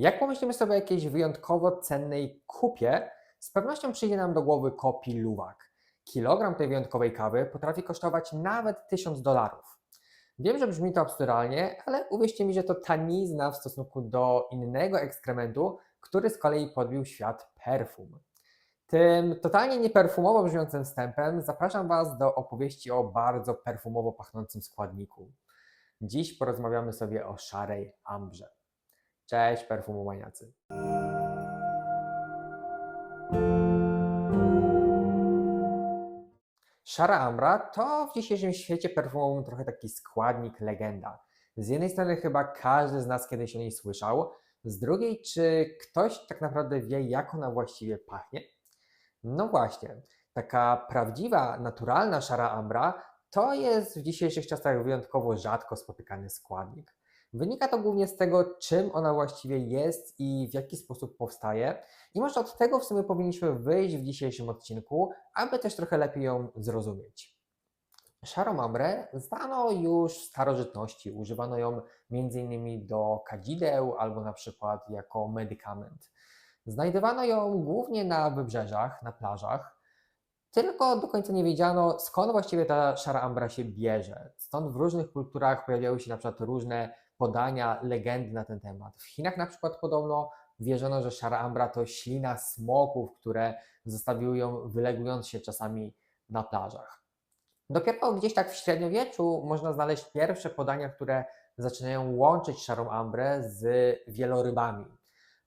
Jak pomyślimy sobie o jakiejś wyjątkowo cennej kupie, z pewnością przyjdzie nam do głowy kopi luwak. Kilogram tej wyjątkowej kawy potrafi kosztować nawet 1000 dolarów. Wiem, że brzmi to absurdalnie, ale uwierzcie mi, że to tanizna w stosunku do innego ekskrementu, który z kolei podbił świat perfum. Tym totalnie nieperfumowo brzmiącym wstępem zapraszam Was do opowieści o bardzo perfumowo pachnącym składniku. Dziś porozmawiamy sobie o szarej ambrze. Cześć perfumomaniacy. Szara ambra to w dzisiejszym świecie perfumowym trochę taki składnik legenda. Z jednej strony chyba każdy z nas kiedyś o niej słyszał, z drugiej czy ktoś tak naprawdę wie jak ona właściwie pachnie? No właśnie, taka prawdziwa, naturalna szara ambra to jest w dzisiejszych czasach wyjątkowo rzadko spotykany składnik. Wynika to głównie z tego, czym ona właściwie jest i w jaki sposób powstaje. I może od tego w sumie powinniśmy wyjść w dzisiejszym odcinku, aby też trochę lepiej ją zrozumieć. Szarą ambrę znano już w starożytności. Używano ją m.in. do kadzideł albo na przykład jako medykament. Znajdowano ją głównie na wybrzeżach, na plażach, tylko do końca nie wiedziano, skąd właściwie ta szara ambra się bierze. Stąd w różnych kulturach pojawiały się na przykład różne podania, legendy na ten temat. W Chinach na przykład podobno wierzono, że szara ambra to ślina smoków, które zostawiły ją wylegując się czasami na plażach. Dopiero gdzieś tak w średniowieczu można znaleźć pierwsze podania, które zaczynają łączyć szarą ambrę z wielorybami,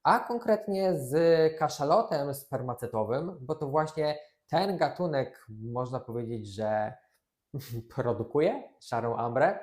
a konkretnie z kaszalotem spermacetowym, bo to właśnie ten gatunek można powiedzieć, że produkuje szarą ambrę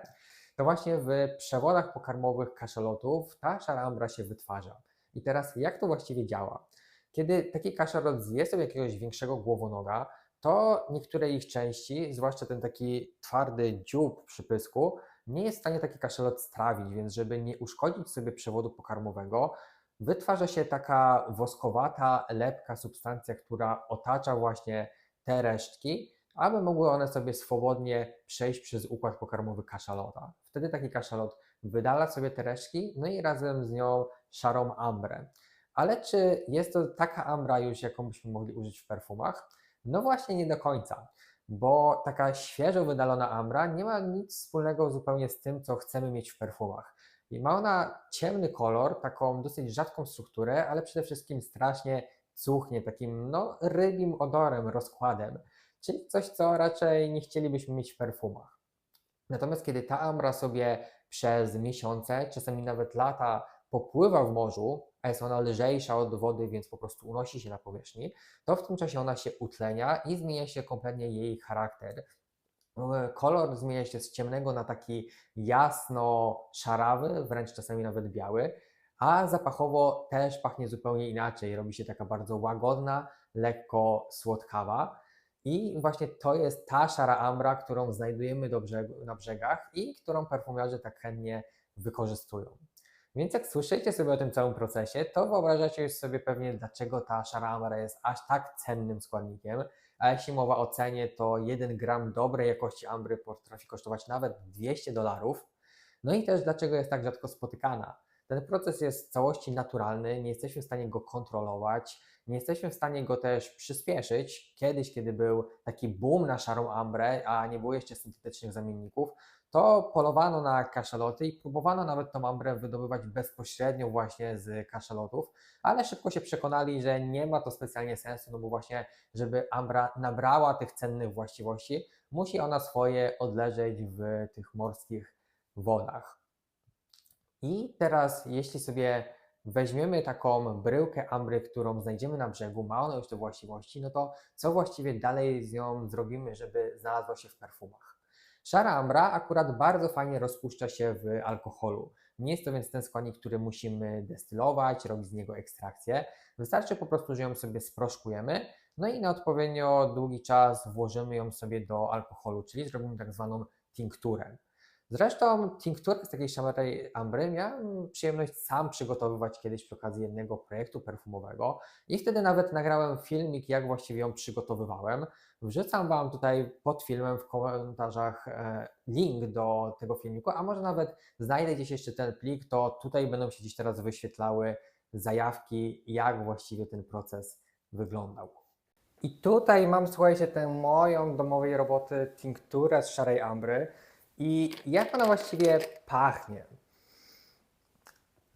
to właśnie w przewodach pokarmowych kaszalotów ta szara ambra się wytwarza. I teraz jak to właściwie działa? Kiedy taki kaszalot zje sobie jakiegoś większego głowonoga, to niektóre ich części, zwłaszcza ten taki twardy dziób przy pysku, nie jest w stanie taki kaszalot strawić, więc żeby nie uszkodzić sobie przewodu pokarmowego, wytwarza się taka woskowata, lepka substancja, która otacza właśnie te resztki aby mogły one sobie swobodnie przejść przez układ pokarmowy kaszalota. Wtedy taki kaszalot wydala sobie te resztki, no i razem z nią szarą ambrę. Ale czy jest to taka ambra już, jaką byśmy mogli użyć w perfumach? No właśnie nie do końca, bo taka świeżo wydalona ambra nie ma nic wspólnego zupełnie z tym, co chcemy mieć w perfumach. I ma ona ciemny kolor, taką dosyć rzadką strukturę, ale przede wszystkim strasznie cuchnie, takim no, rybim odorem, rozkładem czyli coś, co raczej nie chcielibyśmy mieć w perfumach. Natomiast kiedy ta ambra sobie przez miesiące, czasami nawet lata popływa w morzu, a jest ona lżejsza od wody, więc po prostu unosi się na powierzchni, to w tym czasie ona się utlenia i zmienia się kompletnie jej charakter. Kolor zmienia się z ciemnego na taki jasno-szarawy, wręcz czasami nawet biały, a zapachowo też pachnie zupełnie inaczej. Robi się taka bardzo łagodna, lekko słodkawa. I właśnie to jest ta szara ambra, którą znajdujemy brzegu, na brzegach i którą perfumiarze tak chętnie wykorzystują. Więc jak słyszycie sobie o tym całym procesie, to wyobrażacie już sobie pewnie, dlaczego ta szara ambra jest aż tak cennym składnikiem. A jeśli mowa o cenie, to 1 gram dobrej jakości ambry potrafi kosztować nawet 200 dolarów. No i też dlaczego jest tak rzadko spotykana. Ten proces jest w całości naturalny, nie jesteśmy w stanie go kontrolować, nie jesteśmy w stanie go też przyspieszyć. Kiedyś, kiedy był taki boom na szarą ambrę, a nie było jeszcze syntetycznych zamienników, to polowano na kaszaloty i próbowano nawet tą ambrę wydobywać bezpośrednio właśnie z kaszalotów, ale szybko się przekonali, że nie ma to specjalnie sensu, no bo właśnie, żeby ambra nabrała tych cennych właściwości, musi ona swoje odleżeć w tych morskich wodach. I teraz, jeśli sobie weźmiemy taką bryłkę ambry, którą znajdziemy na brzegu, ma ona już te właściwości, no to co właściwie dalej z nią zrobimy, żeby znalazła się w perfumach? Szara ambra akurat bardzo fajnie rozpuszcza się w alkoholu. Nie jest to więc ten składnik, który musimy destylować, robić z niego ekstrakcję. Wystarczy po prostu, że ją sobie sproszkujemy, no i na odpowiednio długi czas włożymy ją sobie do alkoholu, czyli zrobimy tak zwaną tinkturę. Zresztą tinkturę z takiej szamatej ambry miałem przyjemność sam przygotowywać kiedyś przy okazji jednego projektu perfumowego i wtedy nawet nagrałem filmik, jak właściwie ją przygotowywałem. Wrzucam Wam tutaj pod filmem w komentarzach e, link do tego filmiku, a może nawet znajdę gdzieś jeszcze ten plik, to tutaj będą się gdzieś teraz wyświetlały zajawki, jak właściwie ten proces wyglądał. I tutaj mam, słuchajcie, tę moją domowej roboty tinkturę z szarej ambry i jak ona właściwie pachnie.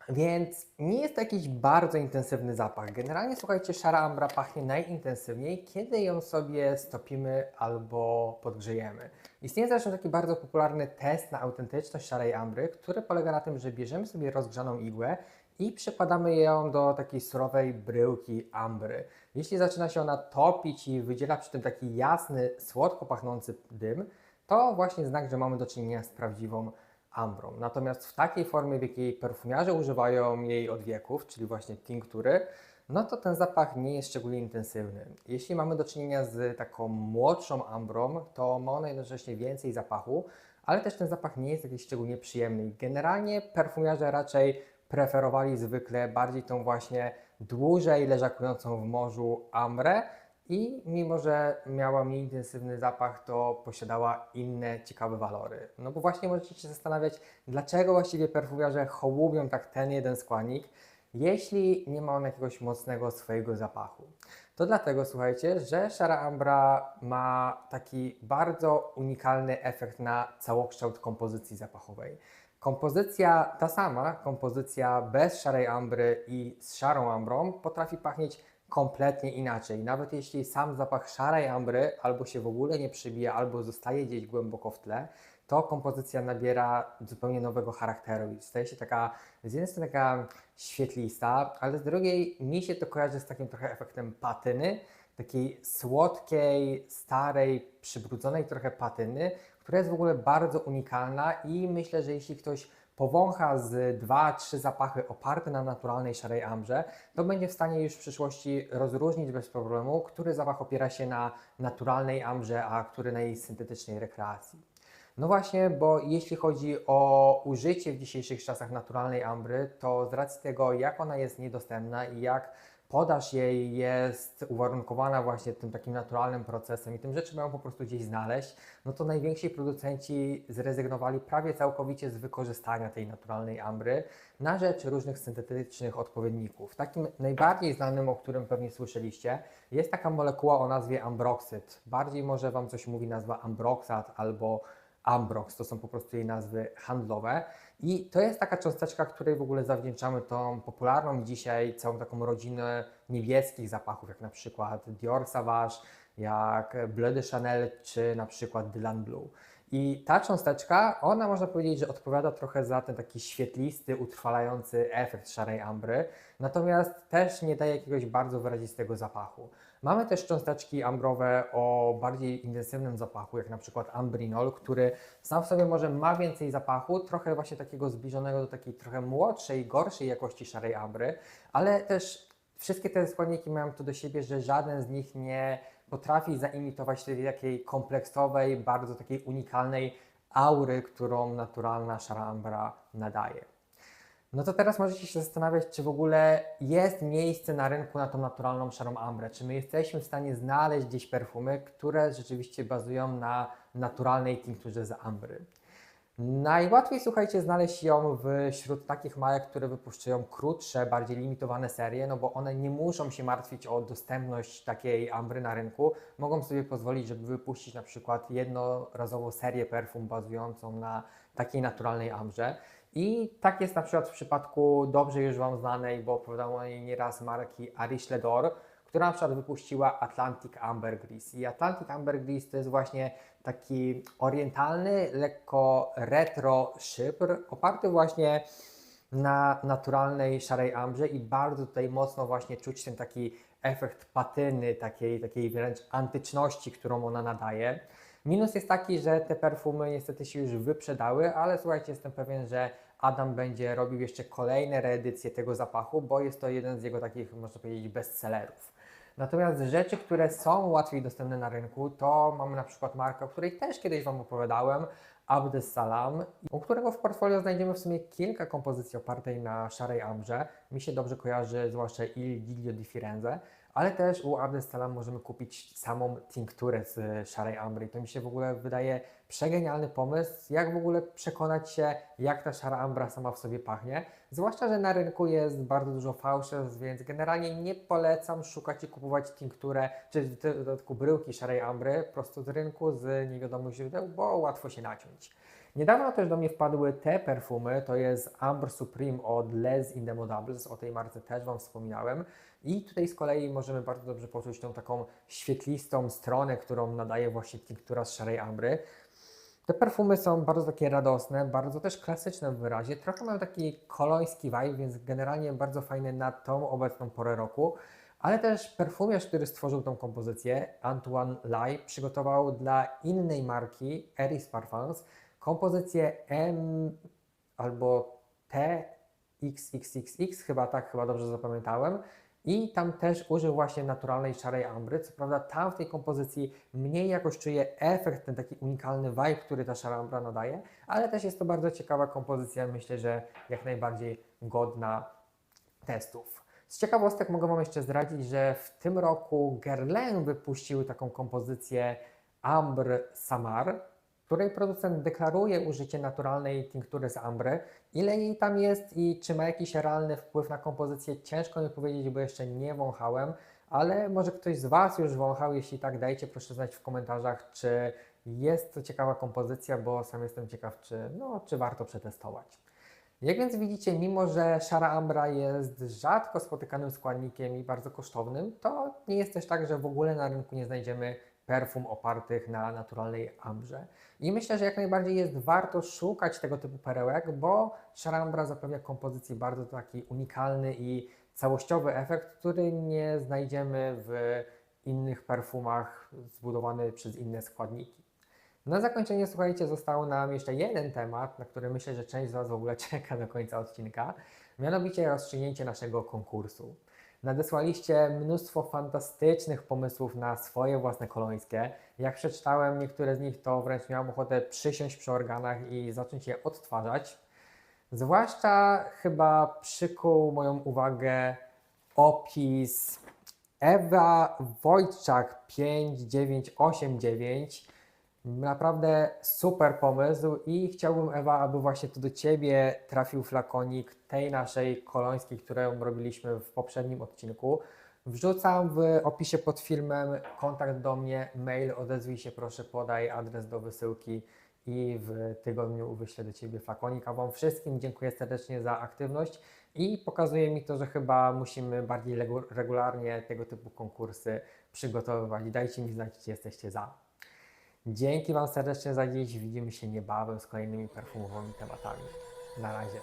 Więc nie jest to jakiś bardzo intensywny zapach. Generalnie, słuchajcie, szara ambra pachnie najintensywniej, kiedy ją sobie stopimy albo podgrzejemy. Istnieje zresztą taki bardzo popularny test na autentyczność szarej ambry, który polega na tym, że bierzemy sobie rozgrzaną igłę i przykładamy ją do takiej surowej bryłki ambry. Jeśli zaczyna się ona topić i wydziela przy tym taki jasny, słodko pachnący dym, to właśnie znak, że mamy do czynienia z prawdziwą ambrą. Natomiast w takiej formie, w jakiej perfumiarze używają jej od wieków, czyli właśnie tinktury, no to ten zapach nie jest szczególnie intensywny. Jeśli mamy do czynienia z taką młodszą ambrą, to ma ona jednocześnie więcej zapachu, ale też ten zapach nie jest jakiś szczególnie przyjemny. Generalnie perfumiarze raczej preferowali zwykle bardziej tą właśnie dłużej leżakującą w morzu ambrę, i mimo, że miała mniej intensywny zapach, to posiadała inne ciekawe walory. No bo właśnie możecie się zastanawiać, dlaczego właściwie perfumiarze hołubią tak ten jeden składnik, jeśli nie ma on jakiegoś mocnego swojego zapachu. To dlatego, słuchajcie, że szara ambra ma taki bardzo unikalny efekt na całokształt kompozycji zapachowej. Kompozycja ta sama, kompozycja bez szarej ambry i z szarą ambrą potrafi pachnieć kompletnie inaczej. Nawet jeśli sam zapach szarej ambry albo się w ogóle nie przybija, albo zostaje gdzieś głęboko w tle, to kompozycja nabiera zupełnie nowego charakteru i staje się taka, z jednej strony taka świetlista, ale z drugiej mi się to kojarzy z takim trochę efektem patyny, takiej słodkiej, starej, przybrudzonej trochę patyny, która jest w ogóle bardzo unikalna i myślę, że jeśli ktoś powącha z dwa, trzy zapachy oparte na naturalnej szarej ambrze, to będzie w stanie już w przyszłości rozróżnić bez problemu, który zapach opiera się na naturalnej ambrze, a który na jej syntetycznej rekreacji. No właśnie, bo jeśli chodzi o użycie w dzisiejszych czasach naturalnej ambry, to z racji tego, jak ona jest niedostępna i jak podaż jej jest uwarunkowana właśnie tym takim naturalnym procesem i tym, że trzeba ją po prostu gdzieś znaleźć, no to najwięksi producenci zrezygnowali prawie całkowicie z wykorzystania tej naturalnej ambry na rzecz różnych syntetycznych odpowiedników. Takim najbardziej znanym, o którym pewnie słyszeliście, jest taka molekuła o nazwie ambroxyd. Bardziej może Wam coś mówi nazwa ambroxat albo Ambrox, to są po prostu jej nazwy handlowe. I to jest taka cząsteczka, której w ogóle zawdzięczamy tą popularną dzisiaj całą taką rodzinę niebieskich zapachów, jak na przykład Dior Sauvage, jak Bleu de Chanel, czy na przykład Dylan Blue. I ta cząsteczka, ona można powiedzieć, że odpowiada trochę za ten taki świetlisty, utrwalający efekt szarej ambry, natomiast też nie daje jakiegoś bardzo wyrazistego zapachu. Mamy też cząsteczki ambrowe o bardziej intensywnym zapachu, jak na przykład ambrinol, który sam w sobie może ma więcej zapachu, trochę właśnie takiego zbliżonego do takiej trochę młodszej, gorszej jakości szarej ambry, ale też wszystkie te składniki mają to do siebie, że żaden z nich nie potrafi zaimitować tej takiej kompleksowej, bardzo takiej unikalnej aury, którą naturalna szara ambra nadaje. No to teraz możecie się zastanawiać, czy w ogóle jest miejsce na rynku na tą naturalną szarą ambrę. Czy my jesteśmy w stanie znaleźć gdzieś perfumy, które rzeczywiście bazują na naturalnej tinkturze z ambry. Najłatwiej, słuchajcie, znaleźć ją wśród takich marek, które wypuszczają krótsze, bardziej limitowane serie, no bo one nie muszą się martwić o dostępność takiej ambry na rynku. Mogą sobie pozwolić, żeby wypuścić na przykład jednorazową serię perfum bazującą na takiej naturalnej ambrze. I tak jest na przykład w przypadku dobrze już Wam znanej, bo opowiadałem o niej nieraz marki Arish Ledor, która na przykład wypuściła Atlantic Ambergris. I Atlantic Ambergris to jest właśnie taki orientalny, lekko retro szypr, oparty właśnie na naturalnej szarej ambrze i bardzo tutaj mocno właśnie czuć ten taki efekt patyny, takiej, takiej wręcz antyczności, którą ona nadaje. Minus jest taki, że te perfumy niestety się już wyprzedały, ale słuchajcie, jestem pewien, że Adam będzie robił jeszcze kolejne reedycje tego zapachu, bo jest to jeden z jego takich, można powiedzieć, bestsellerów. Natomiast rzeczy, które są łatwiej dostępne na rynku, to mamy na przykład markę, o której też kiedyś Wam opowiadałem, Abdes Salam, u którego w portfolio znajdziemy w sumie kilka kompozycji opartej na szarej ambrze. Mi się dobrze kojarzy zwłaszcza Il Giglio di Firenze, ale też u Abdestela możemy kupić samą tinkturę z szarej ambry. I to mi się w ogóle wydaje przegenialny pomysł, jak w ogóle przekonać się, jak ta szara ambra sama w sobie pachnie. Zwłaszcza, że na rynku jest bardzo dużo fałszerstw, więc generalnie nie polecam szukać i kupować tinkturę, czy w dodatku bryłki szarej ambry prosto z rynku, z niewiadomych źródeł, bo łatwo się naciąć. Niedawno też do mnie wpadły te perfumy, to jest Amber Supreme od Les Indemodables, o tej marce też Wam wspominałem. I tutaj z kolei możemy bardzo dobrze poczuć tą taką świetlistą stronę, którą nadaje właśnie tinktura z szarej ambry. Te perfumy są bardzo takie radosne, bardzo też klasyczne w wyrazie. Trochę mają taki koloński vibe, więc generalnie bardzo fajny na tą obecną porę roku. Ale też perfumiarz, który stworzył tą kompozycję, Antoine Lai, przygotował dla innej marki, Eris Parfums, kompozycję M albo TXXXX, chyba tak, chyba dobrze zapamiętałem. I tam też użył właśnie naturalnej szarej ambry. Co prawda tam w tej kompozycji mniej jakoś czuję efekt, ten taki unikalny vibe, który ta szara ambra nadaje, ale też jest to bardzo ciekawa kompozycja, myślę, że jak najbardziej godna testów. Z ciekawostek mogę Wam jeszcze zdradzić, że w tym roku Guerlain wypuścił taką kompozycję Ambre Samar, której producent deklaruje użycie naturalnej tinktury z ambry. Ile jej tam jest i czy ma jakiś realny wpływ na kompozycję, ciężko mi powiedzieć, bo jeszcze nie wąchałem, ale może ktoś z Was już wąchał, jeśli tak, dajcie proszę znać w komentarzach, czy jest to ciekawa kompozycja, bo sam jestem ciekaw, czy, no, czy warto przetestować. Jak więc widzicie, mimo że szara ambra jest rzadko spotykanym składnikiem i bardzo kosztownym, to nie jest też tak, że w ogóle na rynku nie znajdziemy perfum opartych na naturalnej ambrze. I myślę, że jak najbardziej jest warto szukać tego typu perełek, bo szara ambra zapewnia kompozycji bardzo taki unikalny i całościowy efekt, który nie znajdziemy w innych perfumach zbudowany przez inne składniki. Na zakończenie, słuchajcie, został nam jeszcze jeden temat, na który myślę, że część z Was w ogóle czeka do końca odcinka, mianowicie rozstrzygnięcie naszego konkursu. Nadesłaliście mnóstwo fantastycznych pomysłów na swoje własne kolońskie. Jak przeczytałem niektóre z nich, to wręcz miałem ochotę przysiąść przy organach i zacząć je odtwarzać. Zwłaszcza chyba przykuł moją uwagę opis Ewa Wojczak 5989 Naprawdę super pomysł i chciałbym Ewa, aby właśnie to do Ciebie trafił flakonik tej naszej kolońskiej, którą robiliśmy w poprzednim odcinku. Wrzucam w opisie pod filmem kontakt do mnie, mail, odezwij się proszę, podaj adres do wysyłki i w tygodniu wyślę do Ciebie flakonik. A Wam wszystkim dziękuję serdecznie za aktywność i pokazuje mi to, że chyba musimy bardziej regularnie tego typu konkursy przygotowywać. Dajcie mi znać, czy jesteście za. Dzięki Wam serdecznie za dziś. Widzimy się niebawem z kolejnymi perfumowymi tematami. Na razie.